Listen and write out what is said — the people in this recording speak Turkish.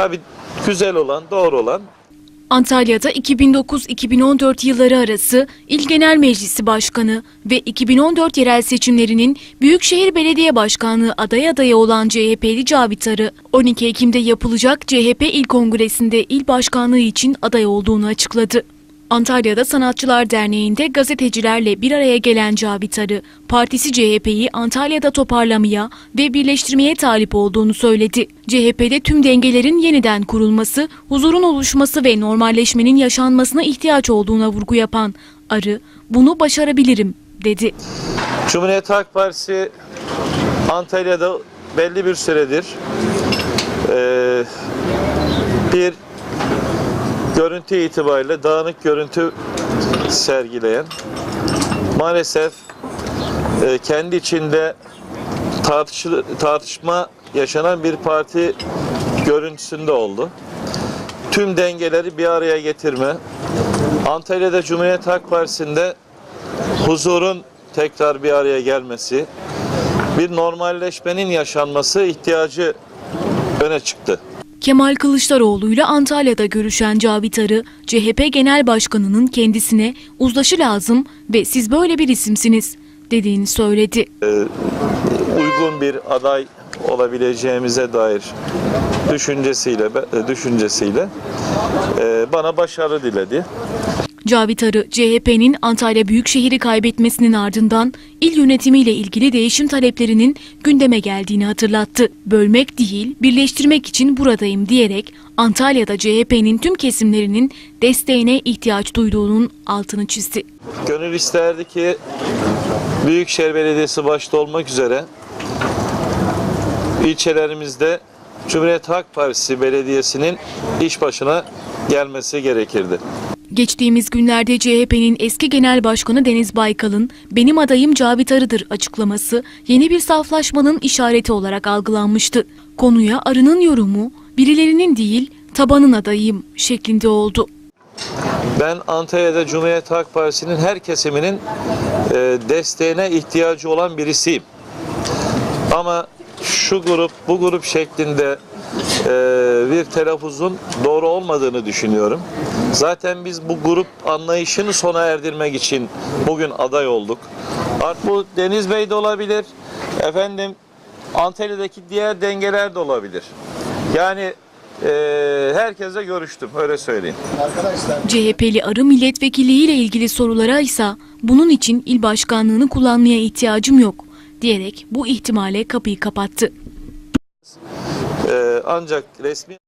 Tabii güzel olan, doğru olan Antalya'da 2009-2014 yılları arası İl Genel Meclisi Başkanı ve 2014 yerel seçimlerinin Büyükşehir Belediye Başkanlığı aday adayı olan CHP'li Cavit Arı, 12 Ekim'de yapılacak CHP İl Kongresi'nde il başkanlığı için aday olduğunu açıkladı. Antalya'da Sanatçılar Derneği'nde gazetecilerle bir araya gelen Cavit Arı, partisi CHP'yi Antalya'da toparlamaya ve birleştirmeye talip olduğunu söyledi. CHP'de tüm dengelerin yeniden kurulması, huzurun oluşması ve normalleşmenin yaşanmasına ihtiyaç olduğuna vurgu yapan Arı, bunu başarabilirim dedi. Cumhuriyet Halk Partisi Antalya'da belli bir süredir eee, bir görüntü itibariyle dağınık görüntü sergileyen maalesef eee, kendi içinde tartışma yaşanan bir parti görüntüsünde oldu. Tüm dengeleri bir araya getirme, Antalya'da Cumhuriyet Halk Partisi'nde huzurun tekrar bir araya gelmesi, bir normalleşmenin yaşanması ihtiyacı öne çıktı. Kemal Kılıçdaroğlu ile Antalya'da görüşen Cavit Arı, CHP Genel Başkanı'nın kendisine uzlaşı lazım ve siz böyle bir isimsiniz dediğini söyledi. Uygun bir aday olabileceğimize dair düşüncesiyle düşüncesiyle e, bana başarı diledi. Cavit Arı, CHP'nin Antalya Büyükşehir'i kaybetmesinin ardından il yönetimiyle ilgili değişim taleplerinin gündeme geldiğini hatırlattı. Bölmek değil, birleştirmek için buradayım diyerek Antalya'da CHP'nin tüm kesimlerinin desteğine ihtiyaç duyduğunun altını çizdi. Gönül isterdi ki Büyükşehir Belediyesi başta olmak üzere ilçelerimizde Cumhuriyet Halk Partisi Belediyesi'nin iş başına gelmesi gerekirdi. Geçtiğimiz günlerde CHP'nin eski genel başkanı Deniz Baykal'ın benim adayım Cavit Arı'dır açıklaması yeni bir saflaşmanın işareti olarak algılanmıştı. Konuya Arı'nın yorumu birilerinin değil tabanın adayım şeklinde oldu. Ben Antalya'da Cumhuriyet Halk Partisi'nin her kesiminin e, desteğine ihtiyacı olan birisiyim. Ama şu grup, bu grup şeklinde e, bir telaffuzun doğru olmadığını düşünüyorum. Zaten biz bu grup anlayışını sona erdirmek için bugün aday olduk. Artık bu Deniz Bey de olabilir, efendim Antalya'daki diğer dengeler de olabilir. Yani e, herkese görüştüm, öyle söyleyeyim. CHP'li Arı milletvekilliği ile ilgili sorulara ise bunun için il başkanlığını kullanmaya ihtiyacım yok diyerek bu ihtimale kapıyı kapattı. Ee, ancak resmi